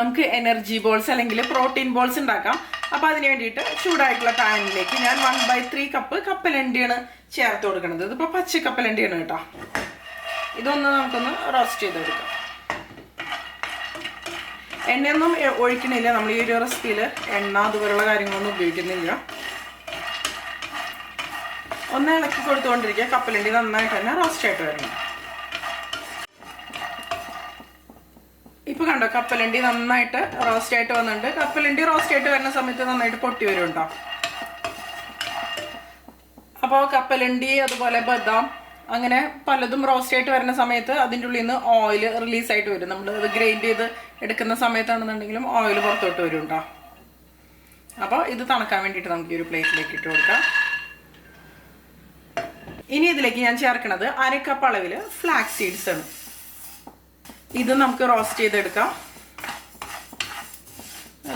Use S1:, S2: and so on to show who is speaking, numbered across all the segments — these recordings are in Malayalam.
S1: നമുക്ക് എനർജി ബോൾസ് അല്ലെങ്കിൽ പ്രോട്ടീൻ ബോൾസ് ഉണ്ടാക്കാം. അപ്പൊ അതിന് വേണ്ടിയിട്ട് ചൂടായിട്ടുള്ള പാനിലേക്ക് ഞാൻ വൺ ബൈ ത്രീ കപ്പ് കപ്പലണ്ടിയാണ് ചേർത്ത് കൊടുക്കുന്നത്. ഇതിപ്പോ പച്ച കപ്പലണ്ടിയാണ് കേട്ടോ. ഇതൊന്ന് നമുക്കൊന്ന് റോസ്റ്റ് ചെയ്തെടുക്കാം. എണ്ണയൊന്നും ഒഴിക്കണില്ല. നമ്മൾ ഈ ഒരു റെസിപ്പിയിൽ എണ്ണ അതുപോലുള്ള കാര്യങ്ങളൊന്നും ഉപയോഗിക്കുന്നില്ല. ഒന്ന് ഇളക്കി കൊടുത്തുകൊണ്ടിരിക്കുക. കപ്പലണ്ടി നന്നായിട്ട് തന്നെ റോസ്റ്റ് ആയിട്ട് വരണം ഇപ്പൊ കണ്ടോ? കപ്പലണ്ടി നന്നായിട്ട് റോസ്റ്റ് ആയിട്ട് വന്നിട്ടുണ്ട്. കപ്പലണ്ടി റോസ്റ്റ് ആയിട്ട് വരുന്ന സമയത്ത് നന്നായിട്ട് പൊട്ടി വരും കേട്ടോ അപ്പോൾ കപ്പലണ്ടി അതുപോലെ ബദാം അങ്ങനെ പലതും റോസ്റ്റ് ആയിട്ട് വരുന്ന സമയത്ത് അതിന്റെ ഉള്ളിൽ നിന്ന് ഓയിൽ റിലീസ് ആയിട്ട് വരും. നമ്മൾ അത് ഗ്രൈൻഡ് ചെയ്ത് എടുക്കുന്ന സമയത്താണെന്നുണ്ടെങ്കിലും ഓയിൽ പുറത്തോട്ട് വരും കേട്ടോ അപ്പോൾ ഇത് തണുക്കാൻ വേണ്ടിയിട്ട് നമുക്ക് ഈ ഒരു പ്ലേറ്റിലേക്ക് ഇട്ട് കൊടുക്കാം. ഇനി ഇതിലേക്ക് ഞാൻ ചേർക്കുന്നത് അര കപ്പ് അളവിൽ ഫ്ലാക്സ് സീഡ്സ് ആണ്. ഇത് നമുക്ക് റോസ്റ്റ് ചെയ്തെടുക്കാം.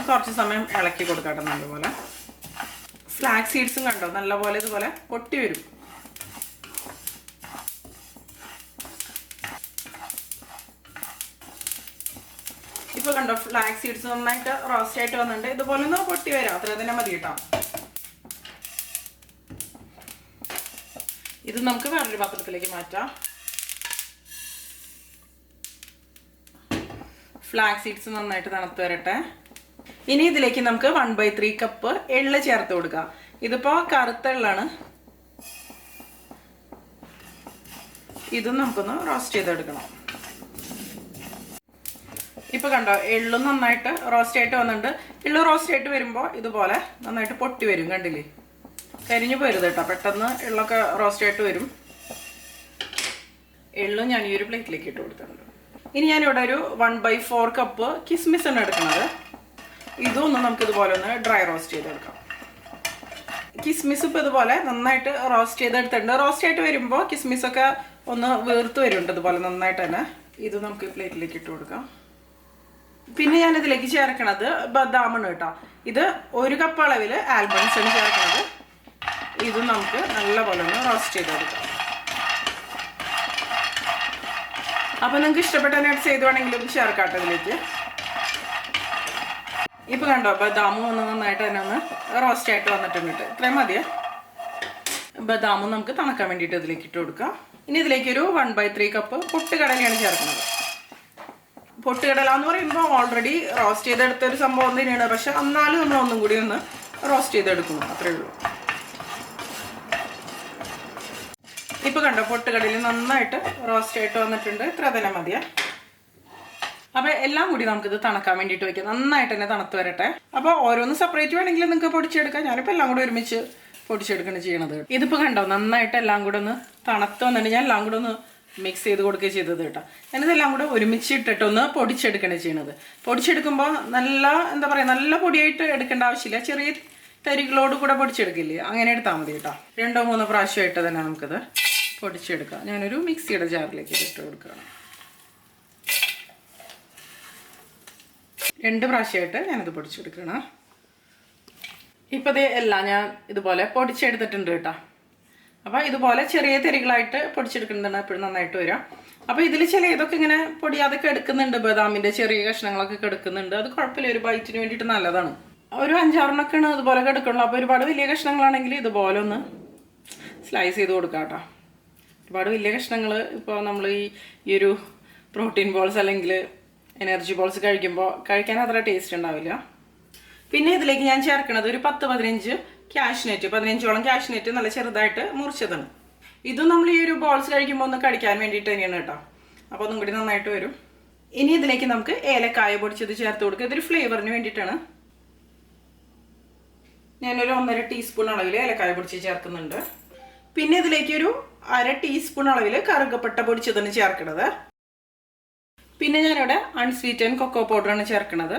S1: കുറച്ച് സമയം ഇളക്കി കൊടുക്കട്ടെ നല്ലപോലെ. ഫ്ലാക്സ് സീഡ്സും കണ്ടോ? നല്ലപോലെ ഇതുപോലെ പൊട്ടി വരും. ഇപ്പൊ കണ്ടോ ഫ്ലാക്സ് സീഡ്സ് നന്നായിട്ട് റോസ്റ്റ് ആയിട്ട് വന്നിട്ടുണ്ട്. ഇതുപോലെ ഒന്ന് പൊട്ടി വരാം. അത്ര തന്നെ മതി കേട്ടോ. ഇത് നമുക്ക് വേറൊരു പാത്രത്തിലേക്ക് മാറ്റാം. ഫ്ലാക്സ് സീഡ്സ് നന്നായിട്ട് തണുത്ത് വരട്ടെ. ഇനി ഇതിലേക്ക് നമുക്ക് വൺ ബൈ ത്രീ കപ്പ് എള്ള് ചേർത്ത് കൊടുക്കാം. ഇതിപ്പോ കറുത്ത എള്ളാണ്. ഇതും നമുക്കൊന്ന് റോസ്റ്റ് ചെയ്തെടുക്കണം. ഇപ്പൊ കണ്ടോ എള്ളും നന്നായിട്ട് റോസ്റ്റ് ആയിട്ട് വന്നിട്ടുണ്ട്. എള്ളു റോസ്റ്റ് ആയിട്ട് വരുമ്പോൾ ഇതുപോലെ നന്നായിട്ട് പൊട്ടി വരും കണ്ടില്ലേ? കരിഞ്ഞു പോരുത് കേട്ടോ. പെട്ടെന്ന് എള്ളൊക്കെ റോസ്റ്റ് ആയിട്ട് വരും. എള്ളും ഞാൻ ഈ ഒരു പ്ലേറ്റിലേക്ക് ഇട്ട് കൊടുത്തിട്ടുണ്ട്. ഇനി ഞാനിവിടെ ഒരു വൺ ബൈ ഫോർ കപ്പ് കിസ്മിസ് ആണ് എടുക്കുന്നത്. ഇതൊന്ന് നമുക്ക് ഇതുപോലെ ഒന്ന് ഡ്രൈ റോസ്റ്റ് ചെയ്തെടുക്കാം. കിസ്മിസ് ഇപ്പോൾ ഇതുപോലെ നന്നായിട്ട് റോസ്റ്റ് ചെയ്തെടുത്തിട്ടുണ്ട്. റോസ്റ്റ് ആയിട്ട് വരുമ്പോൾ കിസ്മിസ് ഒക്കെ ഒന്ന് വീർത്ത് വരുന്നുണ്ട് ഇതുപോലെ നന്നായിട്ട് തന്നെ. ഇത് നമുക്ക് പ്ലേറ്റിലേക്ക് ഇട്ട് കൊടുക്കാം. പിന്നെ ഞാൻ ഇതിലേക്ക് ചേർക്കണത് ബദാമാണ് കേട്ടോ. ഇത് ഒരു കപ്പ് അളവിൽ ആൽബൺസ് ആണ് ചേർക്കണത്. ഇത് നമുക്ക് നല്ലപോലെ ഒന്ന് റോസ്റ്റ് ചെയ്തെടുക്കാം. അപ്പൊ നിങ്ങൾക്ക് ഇഷ്ടപ്പെട്ട നട്ട്സ് ഏത് വേണമെങ്കിലും ചേർക്കാട്ടോ ഇതിലേക്ക്. ഇപ്പൊ കണ്ടോ ബദാമും ഒന്ന് നന്നായിട്ട് തന്നെ ഒന്ന് റോസ്റ്റ് ആയിട്ട് വന്നിട്ടുണ്ട്. കേട്ടോ. ഇത്രയും മതിയേ. ബദാമും നമുക്ക് തണക്കാൻ വേണ്ടിയിട്ട് ഇതിലേക്ക് ഇട്ട് കൊടുക്കാം. ഇനി ഇതിലേക്ക് ഒരു വൺ ബൈ ത്രീ കപ്പ് പൊട്ടുകടലയാണ് ചേർക്കുന്നത്. പൊട്ടുകടല എന്ന് പറയുമ്പോൾ ഓൾറെഡി റോസ്റ്റ് ചെയ്തെടുത്ത ഒരു സംഭവം തന്നെയാണ്. പക്ഷെ എന്നാലും നമ്മൾ ഒന്നും കൂടി ഒന്ന് റോസ്റ്റ് ചെയ്തെടുക്കുന്നു. അത്രേ ഉള്ളൂ. ഇപ്പൊ കണ്ടോ പൊട്ടുകടലിൽ നന്നായിട്ട് റോസ്റ്റ് ആയിട്ട് വന്നിട്ടുണ്ട്. ഇത്ര തന്നെ മതിയാ. അപ്പൊ എല്ലാം കൂടി നമുക്കിത് തണക്കാൻ വേണ്ടിയിട്ട് വെക്കാം. നന്നായിട്ട് തന്നെ തണുത്ത് വരട്ടെ. അപ്പൊ ഓരോന്ന് സെപ്പറേറ്റ് വേണമെങ്കിൽ നിങ്ങൾക്ക് പൊടിച്ചെടുക്കാം. ഞാനിപ്പോ എല്ലാം കൂടി ഒരുമിച്ച് പൊടിച്ചെടുക്കണം ചെയ്യണത് ഇതിപ്പോ കണ്ടോ നന്നായിട്ട് എല്ലാം കൂടെ ഒന്ന് തണുത്ത് വന്നിട്ട് ഞാൻ എല്ലാം കൂടെ ഒന്ന് മിക്സ് ചെയ്ത് കൊടുക്കുക ചെയ്തത് കേട്ടോ. ഞാനിതെല്ലാം കൂടെ ഒരുമിച്ച് ഇട്ടിട്ടൊന്ന് പൊടിച്ചെടുക്കണേ ചെയ്യണത്. പൊടിച്ചെടുക്കുമ്പോൾ നല്ല എന്താ പറയുക നല്ല പൊടിയായിട്ട് എടുക്കേണ്ട ആവശ്യമില്ല. ചെറിയ തരികളോട് കൂടെ പൊടിച്ചെടുക്കില്ലേ? അങ്ങനെ എടുത്താൽ മതി കേട്ടോ. രണ്ടോ മൂന്നോ പ്രാവശ്യമായിട്ട് തന്നെ നമുക്കിത് പൊടിച്ചെടുക്കാം ഞാനൊരു മിക്സിയുടെ ജാറിലേക്ക് ഇട്ട് കൊടുക്കുകയാണ്. രണ്ട് പ്രാവശ്യമായിട്ട് ഞാനത് പൊടിച്ചെടുക്കണം ഇപ്പോൾ എല്ലാം ഞാൻ ഇതുപോലെ പൊടിച്ചെടുത്തിട്ടുണ്ട് കേട്ടോ. അപ്പോൾ ഇതുപോലെ ചെറിയ തെരികളായിട്ട് പൊടിച്ചെടുക്കുന്നതാണ് എപ്പോഴും നന്നായിട്ട് വരാം അപ്പോൾ ഇതിൽ ചില ഇതൊക്കെ ഇങ്ങനെ പൊടിയാതൊക്കെ എടുക്കുന്നുണ്ട് ബദാമിന്റെ ചെറിയ കഷ്ണങ്ങളൊക്കെ എടുക്കുന്നുണ്ട് അത് കുഴപ്പമില്ല. ഒരു ബൈറ്റിന് വേണ്ടിയിട്ട് നല്ലതാണ്. ഒരു അഞ്ചാറെണ്ണൊക്കെയാണ് ഇതുപോലെ എടുക്കുള്ളൂ അപ്പോൾ ഒരുപാട് വലിയ കഷ്ണങ്ങളാണെങ്കിൽ ഇതുപോലെ ഒന്ന് സ്ലൈസ് ചെയ്ത് കൊടുക്കാം കേട്ടോ. ഒരുപാട് വലിയ കഷ്ണങ്ങൾ ഇപ്പോൾ നമ്മൾ ഈ ഈ ഒരു പ്രോട്ടീൻ ബോൾസ് അല്ലെങ്കിൽ എനർജി ബോൾസ് കഴിക്കുമ്പോൾ കഴിക്കാൻ അത്ര ടേസ്റ്റ് ഉണ്ടാവില്ല. പിന്നെ ഇതിലേക്ക് ഞാൻ ചേർക്കുന്നത് ഒരു പത്ത് പതിനഞ്ച് ക്യാഷ്നെറ്റ് പതിനഞ്ചോളം ക്യാഷ്നെറ്റ് നല്ല ചെറുതായിട്ട് മുറിച്ചതാണ്. ഇതും നമ്മൾ ഈ ഒരു ബോൾസ് കഴിക്കുമ്പോൾ ഒന്ന് കടിക്കാൻ വേണ്ടിയിട്ട് തന്നെയാണ് കേട്ടോ. അപ്പോൾ ഒന്നും കൂടി നന്നായിട്ട് വരും. ഇനി ഇതിലേക്ക് നമുക്ക് ഏലക്കായ പൊടിച്ചത് ചേർത്ത് കൊടുക്കുക. ഇതൊരു ഫ്ലേവറിന് വേണ്ടിയിട്ടാണ്. ഞാനൊരു ഒന്നര ടീസ്പൂൺ അളവിൽ ഏലക്കായ പൊടിച്ച് ചേർക്കുന്നുണ്ട്. പിന്നെ ഇതിലേക്ക് ഒരു അര ടീസ്പൂൺ അളവിൽ കറുകപ്പട്ട പൊടിച്ചതാണ് ചേർക്കണത് പിന്നെ ഞാനിവിടെ അൺസ്വീറ്റൻ കൊക്കോ പൗഡറാണ് ചേർക്കണത്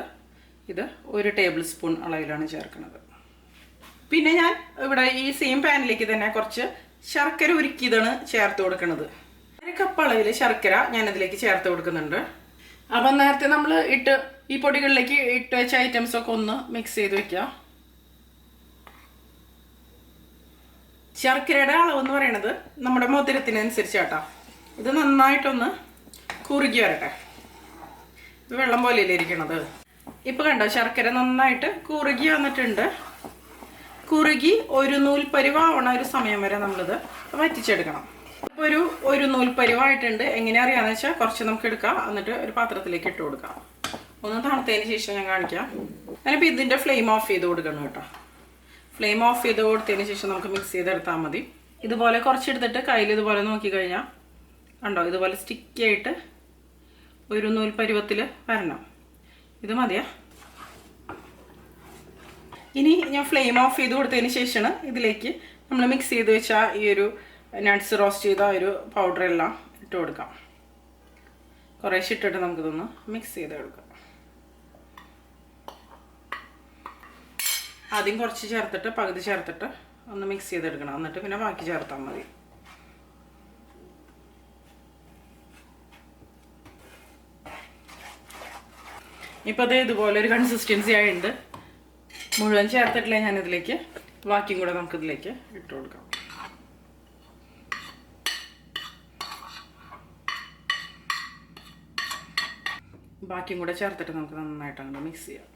S1: ഇത് ഒരു ടേബിൾ സ്പൂൺ അളവിലാണ് ചേർക്കുന്നത്. പിന്നെ ഞാൻ ഇവിടെ ഈ സെയിം പാനിലേക്ക് തന്നെ കുറച്ച് ശർക്കര ഉരുക്കിയതാണ് ചേർത്ത് കൊടുക്കുന്നത്. അര കപ്പ് അളവിൽ ശർക്കര ഞാൻ ഇതിലേക്ക് ചേർത്ത് കൊടുക്കുന്നുണ്ട്. അപ്പം നേരത്തെ നമ്മൾ ഇട്ട് ഈ പൊടികളിലേക്ക് ഇട്ട് വെച്ച ഐറ്റംസ് ഒക്കെ ഒന്ന് മിക്സ് ചെയ്ത് വെക്കാം ശർക്കരയുടെ അളവ് എന്ന് പറയുന്നത് നമ്മുടെ മധുരത്തിനനുസരിച്ചാട്ടോ. ഇത് നന്നായിട്ടൊന്ന് കുറുകി വരട്ടെ. ഇത് വെള്ളം പോലെയല്ലേ ഇരിക്കണത്? ഇപ്പൊ കണ്ടോ ശർക്കര നന്നായിട്ട് കുറുകി വന്നിട്ടുണ്ട്. കുറുകി ഒരു നൂൽ പരിവാവണ ഒരു സമയം വരെ നമ്മളിത് വറ്റിച്ചെടുക്കണം. ഇപ്പൊ ഒരു ഒരു നൂൽ പരിവായിട്ടുണ്ട് എങ്ങനെ അറിയാന്ന് വെച്ചാൽ കുറച്ച് നമുക്ക് എടുക്കാം. എന്നിട്ട് ഒരു പാത്രത്തിലേക്ക് ഇട്ട് കൊടുക്കാം. ഒന്ന് തണുത്തതിന് ശേഷം ഞാൻ കാണിക്കാം. ഞാനിപ്പോൾ ഇതിന്റെ ഫ്ലെയിം ഓഫ് ചെയ്ത് കൊടുക്കണം കേട്ടോ. ഫ്ലെയിം ഓഫ് ചെയ്ത് കൊടുത്തതിന് ശേഷം നമുക്ക് മിക്സ് ചെയ്തെടുത്താൽ മതി. ഇതുപോലെ കുറച്ചെടുത്തിട്ട് കയ്യിൽ ഇതുപോലെ നോക്കി കഴിഞ്ഞാൽ കണ്ടോ? ഇതുപോലെ സ്റ്റിക്കി ആയിട്ട് ഒരു നൂൽ പരുവത്തിൽ വരണം. ഇത് മതിയാ. ഇനി ഞാൻ ഫ്ലെയിം ഓഫ് ചെയ്ത് കൊടുത്തതിന് ശേഷമാണ് ഇതിലേക്ക് നമ്മൾ മിക്സ് ചെയ്ത് വെച്ച ഈ ഒരു നട്ട്സ് റോസ്റ്റ് ചെയ്ത ഒരു പൗഡർ എല്ലാം ഇട്ട് കൊടുക്കാം. കുറേശ്ശെ ഇട്ടിട്ട് നമുക്കിതൊന്ന് മിക്സ് ചെയ്ത് എടുക്കാം ആദ്യം കുറച്ച് ചേർത്തിട്ട് പകുതി ചേർത്തിട്ട് ഒന്ന് മിക്സ് ചെയ്തെടുക്കണം. എന്നിട്ട് പിന്നെ ബാക്കി ചേർത്താൽ മതി. ഇപ്പം അത് ഇതുപോലെ ഒരു കൺസിസ്റ്റൻസി ആയിട്ടുണ്ട് മുഴുവൻ ചേർത്തിട്ടില്ല ഞാൻ ഇതിലേക്ക് ബാക്കിയും കൂടെ നമുക്കിതിലേക്ക് ഇട്ട് കൊടുക്കാം. ബാക്കിയും കൂടെ ചേർത്തിട്ട് നമുക്ക് നന്നായിട്ട് അങ്ങോട്ട് മിക്സ് ചെയ്യാം.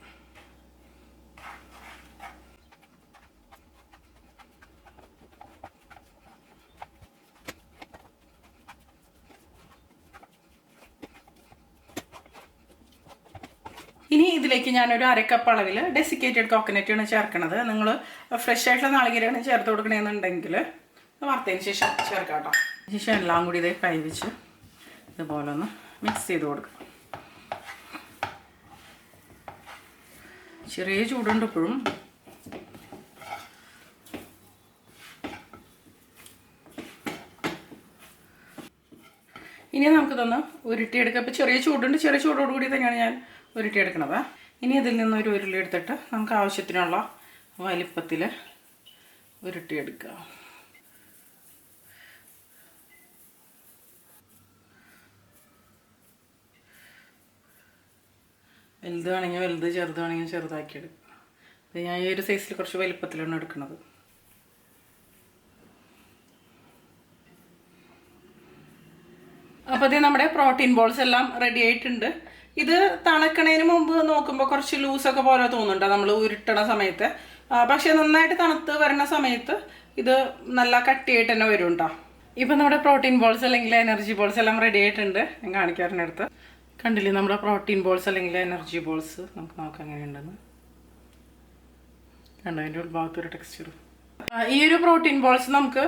S1: ഇനി ഇതിലേക്ക് ഞാനൊരു അരക്കപ്പ് അളവിൽ ഡെസിക്കേറ്റഡ് കോക്കനറ്റ് ആണ് ചേർക്കണത്. നിങ്ങൾ ഫ്രഷ് ആയിട്ടുള്ള നാളികേരാണ് ചേർത്ത് കൊടുക്കണമെന്നുണ്ടെങ്കിൽ വറുത്തതിന് ശേഷം ചേർക്കാം കേട്ടോ. ശേഷം എല്ലാം കൂടി ഇതേ കൈ വെച്ച് ഇതുപോലെ ഒന്ന് മിക്സ് ചെയ്ത് കൊടുക്കാം. ചെറിയ ചൂടുണ്ട് ഇപ്പോഴും. ഇനി നമുക്ക് നമുക്കിതൊന്ന് ഉരുട്ടിയെടുക്കാം. അപ്പോൾ ചെറിയ ചൂടുണ്ട് ചെറിയ ചൂടോട് കൂടി തന്നെയാണ് ഞാൻ ഉരുട്ടിയെടുക്കണത്. ഇനി അതിൽ നിന്ന് ഒരു ഉരുളി എടുത്തിട്ട് നമുക്ക് ആവശ്യത്തിനുള്ള വലിപ്പത്തിൽ ഉരുട്ടിയെടുക്കുക വലുത് വേണമെങ്കിൽ വലുത് ചെറുത് വേണമെങ്കിൽ ചെറുതാക്കി എടുക്കുക ഞാൻ ഈ ഒരു സൈസിൽ കുറച്ച് വലിപ്പത്തിലാണ് എടുക്കുന്നത് അപ്പോൾ നമ്മുടെ പ്രോട്ടീൻ ബോൾസ് എല്ലാം റെഡി ആയിട്ടുണ്ട്. ഇത് തണുക്കണതിന് മുമ്പ് നോക്കുമ്പോൾ കുറച്ച് ലൂസ് ഒക്കെ പോലെ തോന്നുന്നുണ്ട്. നമ്മൾ ഉരുട്ടണ സമയത്ത്. പക്ഷെ നന്നായിട്ട് തണുത്ത് വരുന്ന സമയത്ത് ഇത് നല്ല കട്ടിയായിട്ട് തന്നെ വരും കേട്ടോ ഇപ്പം നമ്മുടെ പ്രോട്ടീൻ ബോൾസ് അല്ലെങ്കിൽ എനർജി ബോൾസ് എല്ലാം റെഡി ആയിട്ടുണ്ട്. ഞാൻ കാണിക്കാറിനടുത്ത് കണ്ടില്ലേ നമ്മുടെ പ്രോട്ടീൻ ബോൾസ് അല്ലെങ്കിൽ എനർജി ബോൾസ് നമുക്ക് നോക്കാം എങ്ങനെയുണ്ടെന്ന്. കണ്ടോ അതിന്റെ ഉൾഭാഗത്ത് ഒരു ടെക്സ്ചർ ഈ ഒരു പ്രോട്ടീൻ ബോൾസ് നമുക്ക്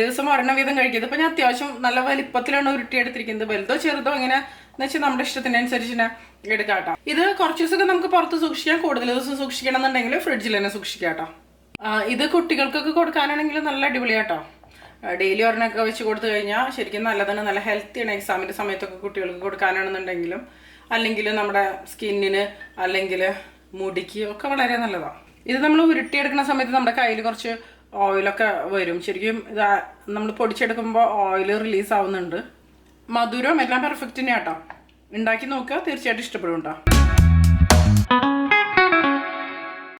S1: ദിവസം ഒരെണ്ണം വീതം കഴിക്കുന്നത് ഇപ്പൊ ഞാൻ അത്യാവശ്യം നല്ല വലിപ്പത്തിലാണ് ഉരുട്ടിയെടുത്തിരിക്കുന്നത് വലുതോ ചെറുതോ ഇങ്ങനെ എന്ന് വെച്ചാൽ നമ്മുടെ ഇഷ്ടത്തിനനുസരിച്ച് തന്നെ എടുക്കാം കേട്ടോ. ഇത് കുറച്ച് ദിവസമൊക്കെ നമുക്ക് പുറത്ത് സൂക്ഷിക്കാം. കൂടുതൽ ദിവസം സൂക്ഷിക്കണം എന്നുണ്ടെങ്കിൽ ഫ്രിഡ്ജിൽ തന്നെ സൂക്ഷിക്കാട്ടോ ഇത് കുട്ടികൾക്കൊക്കെ കൊടുക്കാനാണെങ്കിൽ നല്ല അടിപൊളിയാട്ടോ ഡെയിലി ഒരെണ്ണമൊക്കെ വെച്ച് കൊടുത്തു കഴിഞ്ഞാൽ ശരിക്കും നല്ലതാണ്. നല്ല ഹെൽത്തിയാണ് എക്സാമിന്റെ സമയത്തൊക്കെ കുട്ടികൾക്ക് കൊടുക്കാനാണെന്നുണ്ടെങ്കിലും അല്ലെങ്കിൽ നമ്മുടെ സ്കിന്നിന് അല്ലെങ്കിൽ മുടിക്ക് ഒക്കെ വളരെ നല്ലതാണ് ഇത് നമ്മൾ ഉരുട്ടിയെടുക്കുന്ന സമയത്ത് നമ്മുടെ കയ്യിൽ കുറച്ച് ഓയിലൊക്കെ വരും. ശരിക്കും ഇത് നമ്മൾ പൊടിച്ചെടുക്കുമ്പോൾ ഓയിൽ റിലീസ് ആവുന്നുണ്ട്. മധുരം എല്ലാം പെർഫെക്റ്റ് തന്നെയാട്ടോ. ഉണ്ടാക്കി നോക്കുക. തീർച്ചയായിട്ടും ഇഷ്ടപ്പെടും കേട്ടോ